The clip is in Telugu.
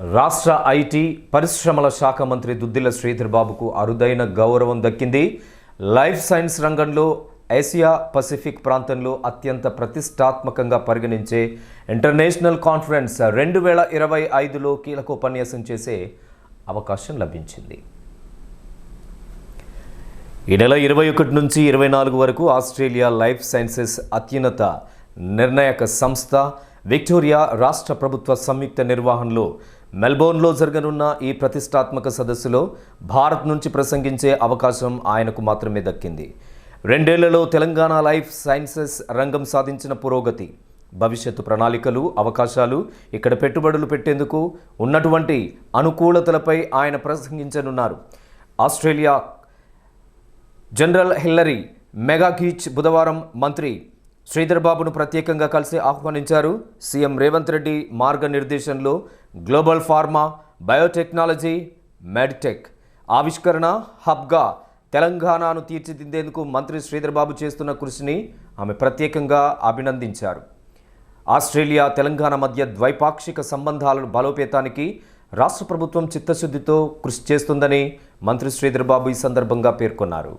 రాష్ట్ర ఐటీ పరిశ్రమల శాఖ మంత్రి దుద్దిల శ్రీధర్ బాబుకు అరుదైన గౌరవం దక్కింది. లైఫ్ సైన్స్ రంగంలో ఏసియా పసిఫిక్ ప్రాంతంలో అత్యంత ప్రతిష్టాత్మకంగా పరిగణించే ఇంటర్నేషనల్ కాన్ఫరెన్స్ రెండు వేల ఇరవై ఐదులో కీలక ఉపన్యాసం చేసే అవకాశం లభించింది. ఈ నెల ఇరవై ఒకటి నుంచి ఇరవై నాలుగు వరకు ఆస్ట్రేలియా లైఫ్ సైన్సెస్ అత్యున్నత నిర్ణాయక సంస్థ విక్టోరియా రాష్ట్ర ప్రభుత్వ సంయుక్త నిర్వహణలో మెల్బోర్న్లో జరగనున్న ఈ ప్రతిష్టాత్మక సదస్సులో భారత్ నుంచి ప్రసంగించే అవకాశం ఆయనకు మాత్రమే దక్కింది. రెండేళ్ళలో తెలంగాణ లైఫ్ సైన్సెస్ రంగం సాధించిన పురోగతి భవిష్యత్తు ప్రణాళికలు అవకాశాలు ఇక్కడ పెట్టుబడులు పెట్టేందుకు ఉన్నటువంటి అనుకూలతలపై ఆయన ప్రసంగించనున్నారు. Australia general Hillary McGeachy బుధవారం మంత్రి శ్రీధర్ బాబును ప్రత్యేకంగా కలిసి ఆహ్వానించారు. సీఎం రేవంత్ రెడ్డి మార్గనిర్దేశంలో గ్లోబల్ ఫార్మా బయోటెక్నాలజీ మెడ్టెక్ ఆవిష్కరణ హబ్గా తెలంగాణను తీర్చిదిద్దేందుకు మంత్రి శ్రీధర్ బాబు చేస్తున్న కృషిని ఆమె ప్రత్యేకంగా అభినందించారు. ఆస్ట్రేలియా తెలంగాణ మధ్య ద్వైపాక్షిక సంబంధాలను బలోపేతానికి రాష్ట్ర ప్రభుత్వం చిత్తశుద్ధితో కృషి చేస్తుందని మంత్రి శ్రీధర్ బాబు ఈ సందర్భంగా పేర్కొన్నారు.